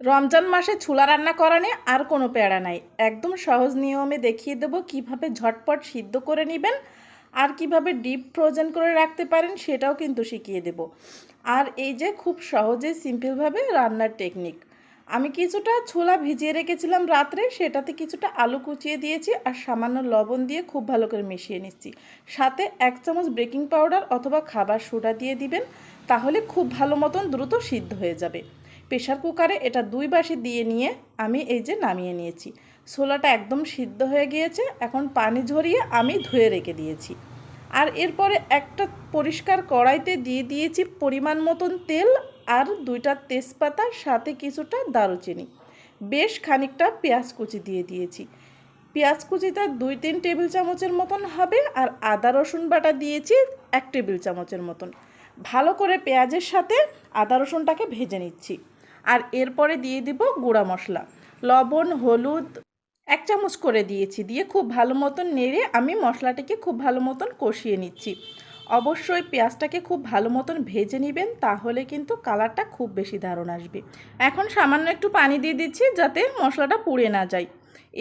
রমজান মাসে ছোলা রান্না করা নিয়ে আর কোনো প্যারা নাই। একদম সহজ নিয়মে দেখিয়ে দেব কীভাবে ঝটপট সিদ্ধ করে নেবেন আর কীভাবে ডিপ ফ্রোজেন করে রাখতে পারেন সেটাও কিন্তু শিখিয়ে দেব। আর এই যে খুব সহজে, সিম্পলভাবে রান্নার টেকনিক। আমি কিছুটা ছোলা ভিজিয়ে রেখেছিলাম রাত্রে, সেটাতে কিছুটা আলু কুচিয়ে দিয়েছি আর সামান্য লবণ দিয়ে খুব ভালো করে মিশিয়ে নিচ্ছি। সাথে এক চামচ বেকিং পাউডার অথবা খাবার সোডা দিয়ে দিবেন, তাহলে খুব ভালো মতন দ্রুত সিদ্ধ হয়ে যাবে। প্রেশার কুকারে এটা দুই বাসি দিয়ে নিয়ে আমি এই যে নামিয়ে নিয়েছি। ছোলাটা একদম সিদ্ধ হয়ে গিয়েছে, এখন পানি ঝরিয়ে আমি ধুয়ে রেখে দিয়েছি। আর এরপরে একটা পরিষ্কার কড়াইতে দিয়ে দিয়েছি পরিমাণ মতন তেল আর দুইটা তেজপাতা, সাথে কিছুটা দারুচিনি। বেশ খানিকটা পেঁয়াজ কুচি দিয়ে দিয়েছি। পেঁয়াজ কুচিটা দুই তিন টেবিল চামচের মতন হবে আর আদা, রসুন বাটা দিয়েছি এক টেবিল চামচের মতন। ভালো করে পেঁয়াজের সাথে আদা, রসুনটাকে ভেজে নিচ্ছি। আর এরপরে দিয়ে দিব গুঁড়া মশলা। লবণ, হলুদ, এক চামচ করে দিয়েছি। দিয়ে খুব ভালো মতন নেড়ে আমি মশলাটাকে খুব ভালো মতন কষিয়ে নিচ্ছি। অবশ্যই পেঁয়াজটাকে খুব ভালো মতন ভেজে নেবেন, তাহলে কিন্তু কালারটা খুব বেশি দারুণ আসবে। এখন সামান্য একটু পানি দিয়ে দিচ্ছি যাতে মশলাটা পুড়ে না যায়।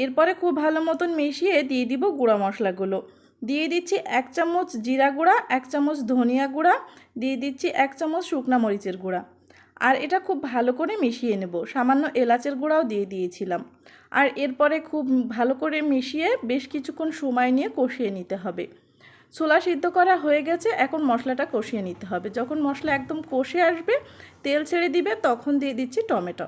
এরপরে খুব ভালো মতন মিশিয়ে দিয়ে দিব গুঁড়া মশলাগুলো। দিয়ে দিচ্ছি এক চামচ জিরা গুঁড়া, এক চামচ ধনিয়া গুঁড়া, দিয়ে দিচ্ছি এক চামচ শুকনা মরিচের গুঁড়া। আর এটা খুব ভালো করে মিশিয়ে নেব। সামান্য এলাচের গুঁড়াও দিয়ে দিয়েছিলাম। আর এরপরে খুব ভালো করে মিশিয়ে বেশ কিছুক্ষণ সময় নিয়ে কষিয়ে নিতে হবে। ছোলা সিদ্ধ করা হয়ে গেছে, এখন মশলাটা কষিয়ে নিতে হবে। যখন মশলা একদম কষে আসবে, তেল ছেড়ে দিবে, তখন দিয়ে দিচ্ছি টমেটো।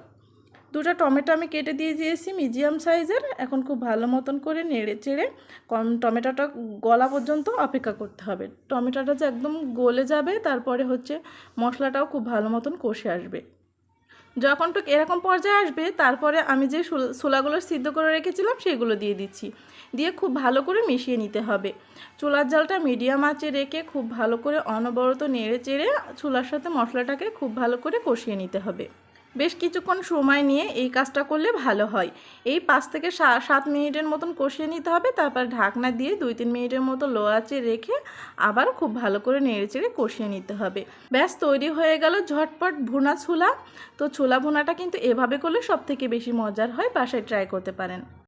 দুটো টমেটো আমি কেটে দিয়ে দিয়েছি মিডিয়াম সাইজের। এখন খুব ভালো মতন করে নেড়ে চেড়ে কম টমেটোটা গলা পর্যন্ত অপেক্ষা করতে হবে। টমেটোটা যে একদম গলে যাবে, তারপরে হচ্ছে মশলাটাও খুব ভালো মতন কষে আসবে। যখন টুক এরকম পর্যায়ে আসবে, তারপরে আমি যে ছোল- ছোলাগুলো সিদ্ধ করে রেখেছিলাম, সেগুলো দিয়ে দিচ্ছি। দিয়ে খুব ভালো করে মিশিয়ে নিতে হবে। চুলার জালটা মিডিয়াম আঁচে রেখে খুব ভালো করে অনবরত নেড়ে চেড়ে চুলার সাথে মশলাটাকে খুব ভালো করে কষিয়ে নিতে হবে। বেশ কিছুক্ষণ সময় নিয়ে এই কাজটা করলে ভালো হয়। এই পাঁচ থেকে সাত মিনিটের মতন কষিয়ে নিতে হবে, তারপর ঢাকনা দিয়ে দুই তিন মিনিটের মতো লো আঁচে রেখে আবার খুব ভালো করে নেড়ে চেড়ে কষিয়ে নিতে হবে। ব্যাস, তৈরি হয়ে গেল ঝটপট ভুনা ছোলা। তো ছোলা ভুনাটা কিন্তু এভাবে করলে সব থেকে বেশি মজার হয়, বাসায় ট্রাই করতে পারেন।